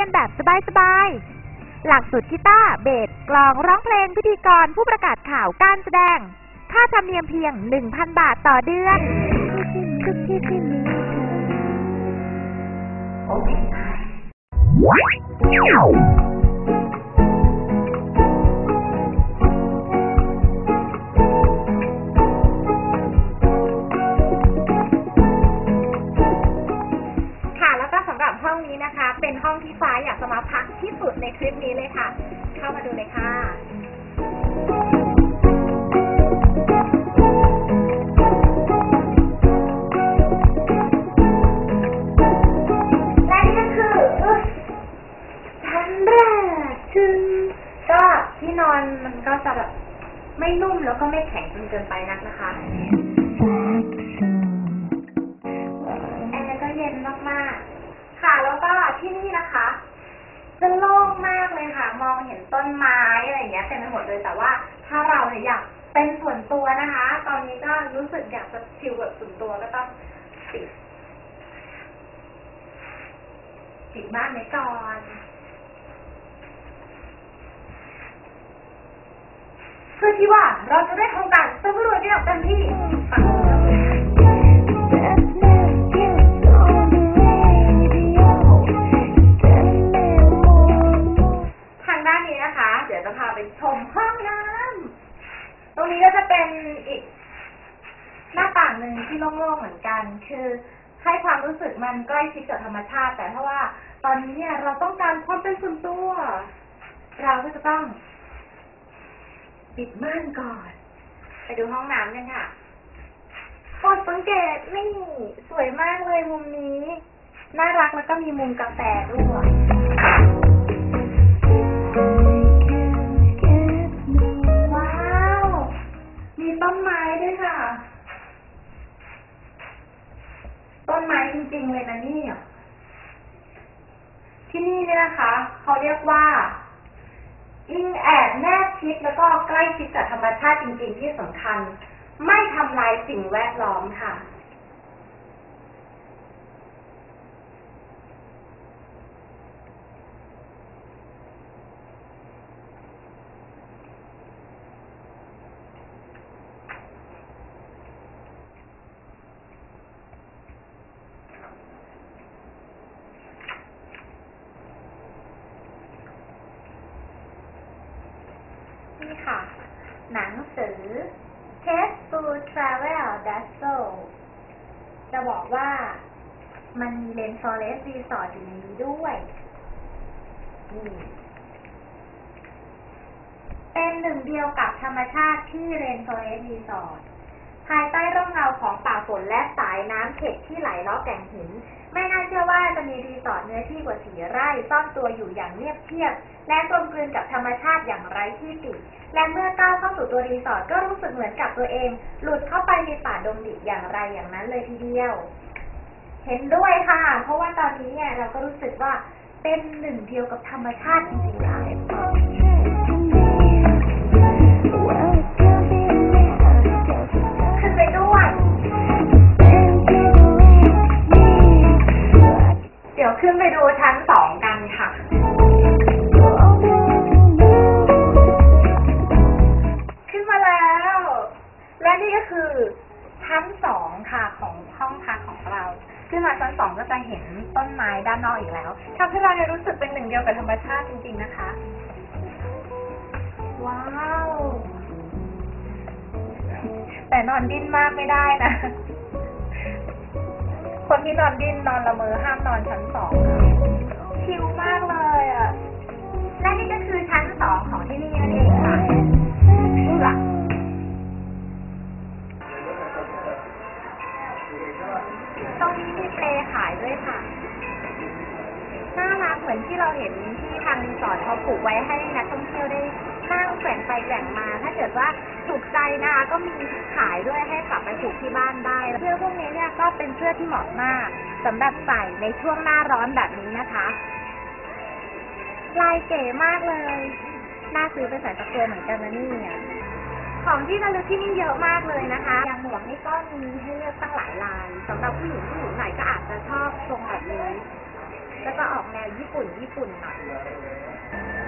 รียนแบบสบายๆ หลักสูตรกีตาร์เบสกลองร้องเพลงพิธีกรผู้ประกาศข่าวการแสดง ค่าธรรมเนียมเพียง 1,000 บาทต่อเดือนทุกที่ หรับห้องนี้นะคะ เป็นห้องที่ฟ้าอยากจะมาพักที่สุดในคลิปนี้เลยค่ะ เข้ามาดูเลยค่ะและนี่ก็คือชั้นแรกจึงก็ที่นอนมันก็จะแบบไม่นุ่มแล้วก็ไม่แข็งจนเกินไปนักนะคะแอร์ก็เย็นมากๆค่ะแล้วก็ ที่นี่นะคะจะโล่งมากเลยค่ะ มองเห็นต้นไม้อะไรอย่างเงี้ยเต็มไปหมดเลยแต่ว่า ถ้าเราเนี่ยอยากเป็นส่วนตัวนะคะ ตอนนี้ก็รู้สึกอยากจะชิลแบบส่วนตัวก็ต้องปิดปิดบ้านไว้ก่อนเพื่อที่ว่าเราจะได้ทำการสำรวจได้อย่างเต็มที่ ที่โล่งๆเหมือนกัน คือให้ความรู้สึกมันใกล้ชิดกับธรรมชาติ แต่ถ้าว่าตอนนี้เนี่ยเราต้องการความเป็นส่วนตัว เราก็จะต้อง ปิดม่านก่อน ไปดูห้องน้ำกันค่ะโปรดสังเกตนี่สวยมากเลยมุมนี้ น่ารักแล้วก็มีมุมกาแฟด้วย เขาเรียกว่า อิงแอบแนบชิดแล้วก็ใกล้ชิดกับธรรมชาติจริง ๆ ที่สำคัญ ไม่ทำลายสิ่งแวดล้อมค่ะ นี่ค่ะ หนังสือ Test to Travel d a s s l จะบอกว่ามันมีเลนฟอเรสต์รีสอร์ทอยู่ในนี้ด้วยนี่เป็นหนึ่งเดียวกับธรรมชาติที่เรนฟอเรสต์รีสอร์ท ภายใต้ร่มเงาของป่าฝนและสายน้ำเข็ดที่ไหลล้อแก่งหิน ไม่น่าเชื่อว่าจะมีรีสอร์ทเนื้อที่กว่าสีไร่ซ่อนตัวอยู่อย่างเงียบเชียบ และกลมกลืนกับธรรมชาติอย่างไร้ที่ติและเมื่อก้าวเข้าสู่ตัวรีสอร์ทก็รู้สึกเหมือนกับตัวเอง หลุดเข้าไปในป่าดงดิบอย่างไรอย่างนั้นเลยทีเดียว เห็นด้วยค่ะ เพราะว่าตอนนี้เนี่ยเราก็รู้สึกว่าเป็นหนึ่งเดียวกับธรรมชาติจริงๆค่ะ ชั้นสองกันค่ะ ขึ้นมาแล้ว และนี่ก็คือ ชั้นสองค่ะของห้องพักของเรา ขึ้นมาชั้นสองก็จะเห็นต้นไม้ด้านนอกอีกแล้วทำให้เราเนี่ยรู้สึกเป็นหนึ่งเดียวกับธรรมชาติจริง ๆนะคะ ว้าว แต่นอนดิ้นมากไม่ได้นะคนที่นอนดิ้นนอนละเมอห้ามนอนชั้นสองายด้วยค่ะ น่ารักเหมือนที่เราเห็นที่ทางสอร์ทเขาปลูกไว้ให้นักท่องเที่ยวได้นั่งแกว่งไปแกว่งมา ถ้าเกิดว่าถูกใจนะคะก็มีขายด้วยให้กลับไปผูกที่บ้านได้ เสื้อพวกนี้เนี่ยก็เป็นเสื้อที่เหมาะมากสำหรับใส่ในช่วงหน้าร้อนแบบนี้นะคะ ลายเก๋มากเลย น่าซื้อไปใส่ตะเกียงเหมือนกันนะเนี่ย ของที่ระลึกที่นี่เยอะมากเลยนะคะอย่างหมวกนี่ก็มีให้เลือกตั้งหลายลายสำหรับผู้หญิงผู้หญิงหน่อยก็อาจจะชอบทรงแบบนี้แล้วก็ออกแนวญี่ปุ่นญี่ปุ่นหน่อย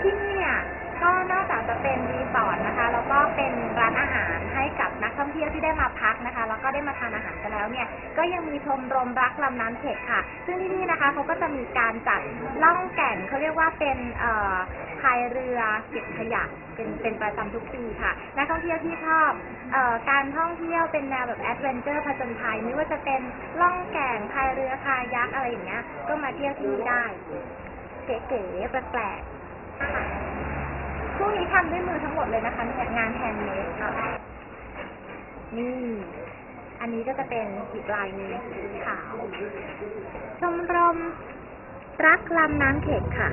ที่นี่เนี่ยก็นอกจากจะเป็นรีสอร์ทนะคะ แล้วก็เป็นร้านอาหารให้กับนักท่องเที่ยวที่ได้มาพักนะคะ ได้มาทานอาหารกันแล้วเนี่ย ก็ยังมีชมรมรักลำน้ำเข็กค่ะ ซึ่งที่นี่นะคะเขาก็จะมีการจัดล่องแก่งเขาเรียกว่าเป็นเอ่อพายเรือเก็บขยะเป็นเป็นประจำทุกปีค่ะ นักท่องเที่ยวที่ชอบเอ่อการท่องเที่ยวเป็นแนวแบบแอดเวนเจอร์ผจญภัยไม่ว่าจะเป็นล่องแก่งพายเรือคายักอะไรอย่างเงี้ย ก็มาเที่ยวที่นี่ได้ เก๋ๆแปลกๆค่ะช่วงนี้ทำด้วยมือทั้งหมดเลยนะคะงานแฮนด์เมดค่ะนี่ อันนี้ก็จะเป็นอีกลายหนึงสีขาว ชมรมรักลำน้ำเข็กค่ะ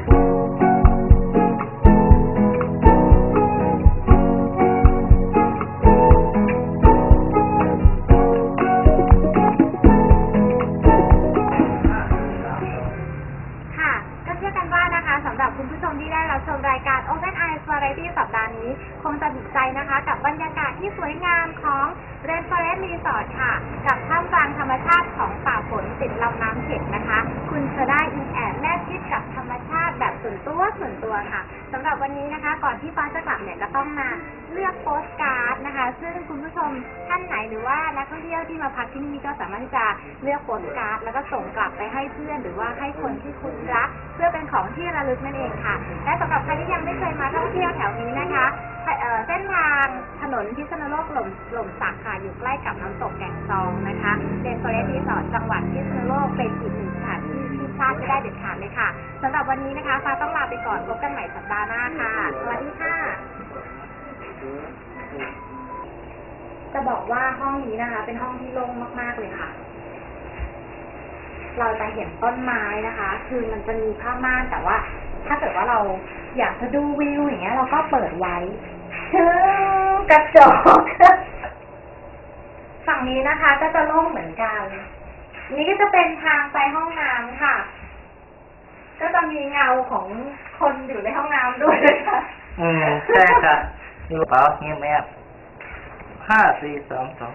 ค่ะก็เชื่อกันว่านะคะสำหรับคุณผู้ชมที่ได้รับชมรายการ Open Eyes Variety สัปดาห์นี้ คงจะถูกใจนะคะ กับบรรยากาศ ที่สวยงามของ Red Forest Resort ค่ะ กับท่ามกลางธรรมชาติของป่าฝนติดลำน้ำเข็กนะคะ คุณจะได้อินแอบแนบชิดกับธรรมชาติแบบส่วนตัวส่วนตัวค่ะสำหรับวันนี้นะคะ ก่อนที่ฟ้าจะกลับเนี่ยก็ต้องมาเลือกโปสการ์ดนะคะ ซึ่งคุณผู้ชมท่านไหนหรือว่านักท่องเที่ยวที่มาพักที่นี่ก็สามารถที่จะเลือกโปสการ์ดแล้วก็ส่งกลับไปให้เพื่อน หรือว่าให้คนที่คุณรัก เพื่อเป็นของที่ระลึกนั่นเองค่ะ และสำหรับใครที่ยังไม่เคยมาท่องเที่ยวแถวนี้นะคะ เส้นทางถนนพิษณุโลกหล่มหล่มสักค่ะอยู่ใกล้กับน้ำตกแก่งซองนะคะเดนฟอเรสต์รีสอร์ทจังหวัดพิษณุโลกเป็นอีกหนึ่งสถานที่ที่พลาดไม่ได้เด็ดขาดเลยค่ะสำหรับวันนี้นะคะฟ้าต้องลาไปก่อนพบกันใหม่สัปดาห์หน้าค่ะสวัสดีค่ะ จะบอกว่าห้องนี้นะคะ เป็นห้องที่โล่งมาก ๆ เลยค่ะ เราจะเห็นต้นไม้นะคะ คือมันจะมีผ้าม่านแต่ว่า ถ้าเกิดว่าเราอยากจะดูวิวอย่างเงี้ยเราก็เปิดไว้ ถึงกระจกฝั่งนี้นะคะ ก็จะโล่งเหมือนกัน นี่ก็จะเป็นทางไปห้องน้ำค่ะ ก็จะมีเงาของคนอยู่ในห้องน้ำด้วยนะคะอืมใช่ค่ะมีกระเป๋าเงียบแอบห้าสี่สองสอง